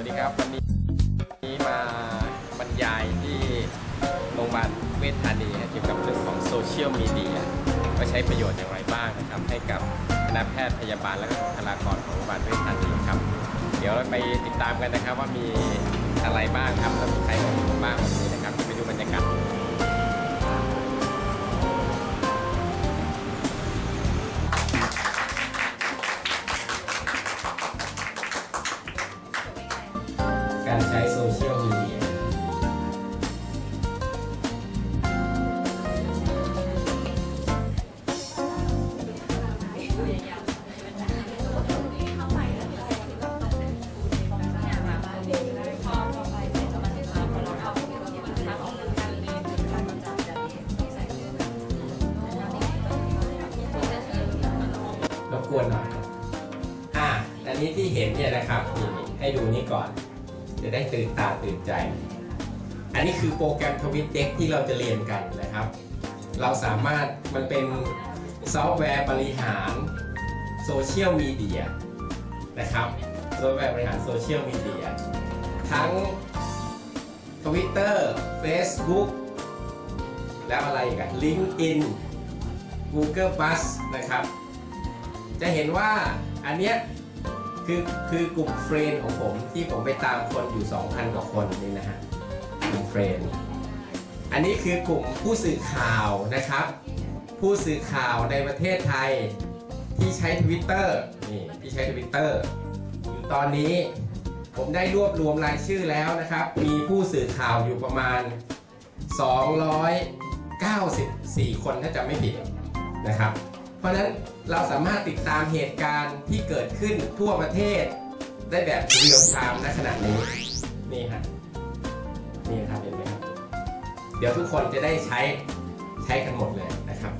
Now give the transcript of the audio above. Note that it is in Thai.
วัสดีครับวันนี้มาบรรยายที่โรงพยาบาลเวชธานีเกี่ยวกับเรื่องของโซเชียลมีเดียว่าใช้ประโยชน์อย่างไรบ้างนะครับให้กับคณะแพทย์พยาบาลและก็บุคลากรของโรงพยาบาลเวชธานีครับ เดี๋ยวเราไปติดตามกันนะครับว่ามีอะไรบ้างครับและมีใครมาดูบ้าง การใช้โซเชียลมีเดียรบกวนหน่อยครับอะอันนี้ที่เห็นเนี่ยนะครับ ให้ดูนี่ก่อน จะได้ตื่นตาตื่นใจ อันนี้คือโปรแกรมทวิตเด็กที่เราจะเรียนกันนะครับ เราสามารถมันเป็นซอฟต์แวร์บริหารโซเชียลมีเดียนะครับซอฟต์แวร์บริหารโซเชียลมีเดียทั้ง Twitter Facebook แล้วอะไรอีกัน LinkedIn Google Plus นะครับ จะเห็นว่าอันเนี้ย คือคือกลุ่มเฟรนของผมที่ผมไปตามคนอยู่ 2,000 กว่าคนนี่นะฮะกลุ่มเฟรนอันนี้คือกลุ่มผู้สื่อข่าวนะครับ ผู้สื่อข่าวในประเทศไทยที่ใช้ Twitter นี่ที่ใช้ Twitter อยู่ตอนนี้ผมได้รวบรวมรายชื่อแล้วนะครับ มีผู้สื่อข่าวอยู่ประมาณ 294 คนถ้าจำไม่ผิดนะครับ เพราะฉะนั้นเราสามารถติดตามเหตุการณ์ที่เกิดขึ้นทั่วประเทศ ได้แบบเรียลไทม์ณขณะนี้นี่ฮะนี่ครับเห็นไหมครับเดี๋ยวทุกคนจะได้ใช้ใช้กันหมดเลยนะครับ